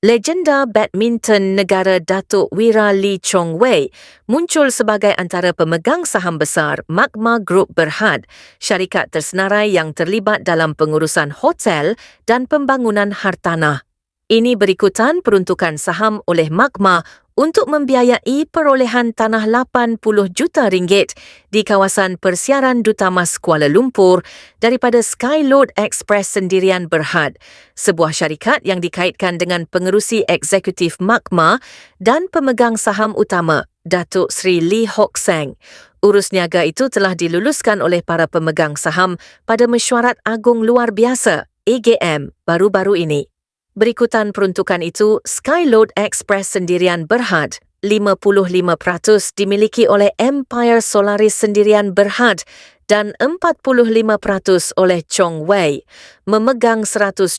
Legenda badminton negara Datuk Wira Lee Chong Wei muncul sebagai antara pemegang saham besar Magma Group Berhad, syarikat tersenarai yang terlibat dalam pengurusan hotel dan pembangunan hartanah. Ini berikutan peruntukan saham oleh Magma untuk membiayai perolehan tanah 80 juta ringgit di kawasan persiaran Duta Mas Kuala Lumpur daripada Skyload Express sendirian Berhad, sebuah syarikat yang dikaitkan dengan pengerusi eksekutif Magma dan pemegang saham utama Datuk Sri Lee Hock Seng. Urus niaga itu telah diluluskan oleh para pemegang saham pada mesyuarat agung luar biasa AGM baru-baru ini. Berikutan peruntukan itu, Skyload Express sendirian Berhad 55% dimiliki oleh Empire Solaris sendirian Berhad dan 45% oleh Chong Wei, memegang 120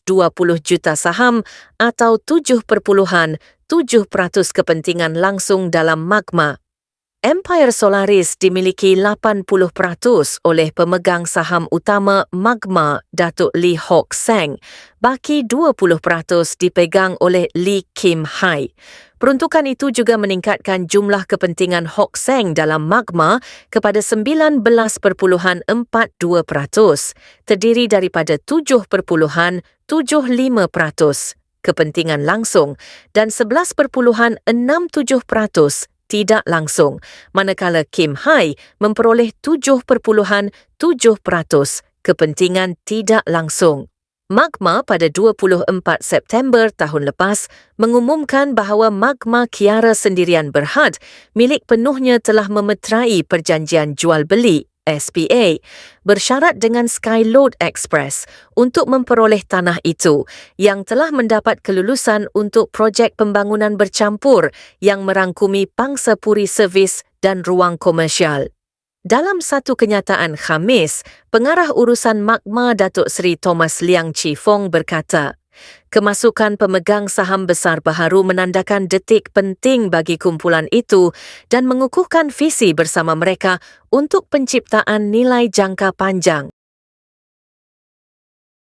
juta saham atau 7.7% kepentingan langsung dalam magma. Empire Solaris dimiliki 80% oleh pemegang saham utama Magma Datuk Lee Hock Seng, baki 20% dipegang oleh Lee Kim Hai. Peruntukan itu juga meningkatkan jumlah kepentingan Hock Seng dalam Magma kepada 19.42%, terdiri daripada 7.75% kepentingan langsung dan 11.67% tidak langsung, manakala Kim Hai memperoleh 7.7% kepentingan tidak langsung. Magma pada 24 September tahun lepas mengumumkan bahawa Magma Kiara Sendirian Berhad milik penuhnya telah memeterai perjanjian jual beli SPA bersyarat dengan Skyload Express untuk memperoleh tanah itu yang telah mendapat kelulusan untuk projek pembangunan bercampur yang merangkumi pangsa puri servis dan ruang komersial. Dalam satu kenyataan Khamis, pengarah urusan Magma Datuk Seri Thomas Liang Chi Fong berkata, Kemasukan pemegang saham besar baharu menandakan detik penting bagi kumpulan itu dan mengukuhkan visi bersama mereka untuk penciptaan nilai jangka panjang.